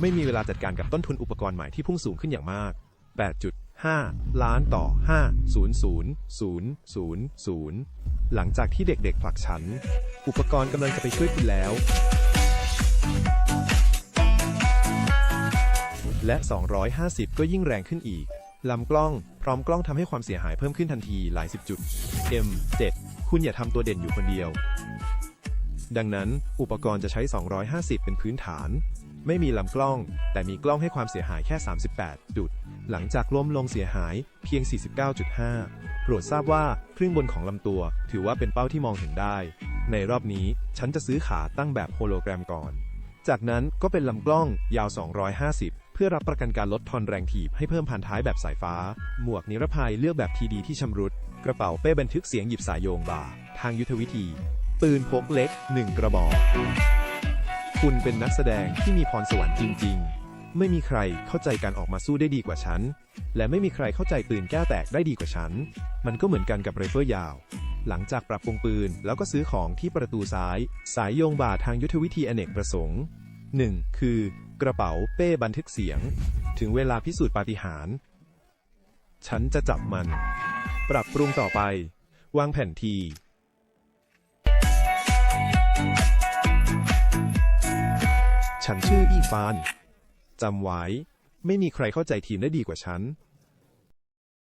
ไม่มีเวลาจัดการกับต้นทุนอุปกรณ์ใหม่ที่พุ่งสูงขึ้นอย่างมาก 8.5 ล้านต่อ5000000 หลังจากที่เด็กๆผลักฉัน อุปกรณ์กำลังจะไปช่วยคุณแล้ว และ 250 ก็ยิ่งแรงขึ้นอีกลำกล้อง พร้อมกล้องทำให้ความเสียหายเพิ่มขึ้นทันทีหลายสิบจุด M7 คุณอย่าทำตัวเด่นอยู่คนเดียว ดังนั้น อุปกรณ์จะใช้ 250 เป็นพื้นฐาน ไม่มีลำกล้อง แต่มีกล้องให้ความเสียหายแค่ 38 จุด หลังจากล้มลงเสียหายเพียง 49.5 โปรดทราบว่าครึ่งบนของลำตัว ถือว่าเป็นเป้าที่มองเห็นได้ ในรอบนี้ฉันจะซื้อขาตั้งแบบโฮโลแกรมก่อน จากนั้นก็เป็นลำกล้องยาว 250 เพื่อรับประกันการลดทอนแรงถีบให้เพิ่มพันท้ายแบบสายฟ้า หมวกนิรภัยเลือกแบบทีดีที่ชำรุด กระเป๋าเป้บันทึกเสียงหยิบสายโยงบ่าทางยุทธวิธี ปืนพกเล็ก 1 กระบอก คุณเป็นนักแสดงที่มีพรสวรรค์จริง ๆ ไม่มีใครเข้าใจการออกมาสู้ได้ดีกว่าฉัน และไม่มีใครเข้าใจปืนแก้วแตกได้ดีกว่าฉัน มันก็เหมือนกันกับไรเฟิลยาว หลังจากปรับปรุงปืนแล้วก็ซื้อของที่ประตูซ้าย สายโยงบ่าทางยุทธวิธีอเนกประสงค์ 1. คือ กระเป๋าเป้บันทึกเสียง ถึงเวลาพิสูจน์ปาฏิหาริย์ฉันจะจับมัน ปรับปรุงต่อไป วางแผนที ฉันชื่ออีฟาน จำไว้ ไม่มีใครเข้าใจทีมได้ดีกว่าฉัน